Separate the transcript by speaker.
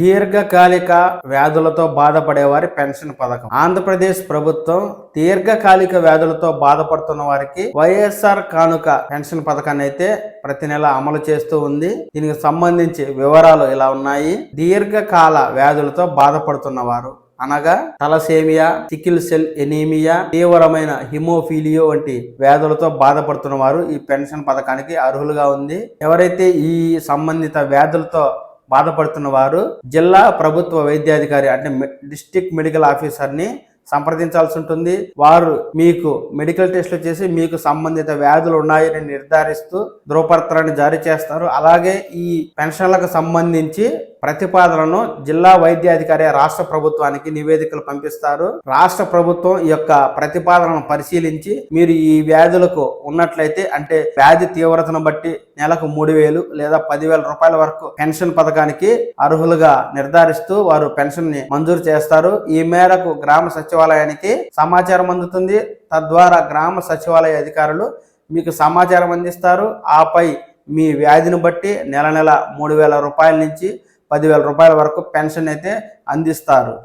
Speaker 1: దీర్ఘకాలిక వ్యాధులతో బాధపడేవారి పెన్షన్ పథకం. ఆంధ్రప్రదేశ్ ప్రభుత్వం దీర్ఘకాలిక వ్యాధులతో బాధపడుతున్న వారికి వైఎస్ఆర్ కానుక పెన్షన్ పథకాన్ని అయితే ప్రతి నెల అమలు చేస్తూ ఉంది. దీనికి సంబంధించి వివరాలు ఇలా ఉన్నాయి. దీర్ఘకాల వ్యాధులతో బాధపడుతున్న వారు అనగా తలసేమియా సికిల్ సెల్ ఎనీమియా తీవ్రమైన హిమోఫీలియో వంటి వ్యాధులతో బాధపడుతున్న వారు ఈ పెన్షన్ పథకానికి అర్హులుగా ఉంది. ఎవరైతే ఈ సంబంధిత వ్యాధులతో బాధపడుతున్న వారు జిల్లా ప్రభుత్వ వైద్యాధికారి అంటే డిస్ట్రిక్ట్ మెడికల్ ఆఫీసర్ని సంప్రదించాల్సి ఉంటుంది. వారు మీకు మెడికల్ టెస్టులు చేసి మీకు సంబంధిత వ్యాధులు ఉన్నాయని నిర్ధారిస్తూ ధృవపత్రాన్ని జారీ చేస్తారు. అలాగే ఈ పెన్షన్లకు సంబంధించి ప్రతిపాదనను జిల్లా వైద్యాధికారి రాష్ట్ర ప్రభుత్వానికి నివేదికలు పంపిస్తారు. రాష్ట్ర ప్రభుత్వం ఈ యొక్క ప్రతిపాదనను పరిశీలించి మీరు ఈ వ్యాధులకు ఉన్నట్లయితే అంటే వ్యాధి తీవ్రతను బట్టి నెలకు మూడు వేలు లేదా పదివేల రూపాయల వరకు పెన్షన్ పథకానికి అర్హులుగా నిర్ధారిస్తూ వారు పెన్షన్ని మంజూరు చేస్తారు. ఈ మేరకు గ్రామ సచివాలయానికి సమాచారం అందుతుంది. తద్వారా గ్రామ సచివాలయ అధికారులు మీకు సమాచారం అందిస్తారు. ఆపై మీ వ్యాధిని బట్టి నెల నెల మూడు వేల రూపాయల నుంచి పదివేల రూపాయల వరకు పెన్షన్ అయితే అందిస్తారు.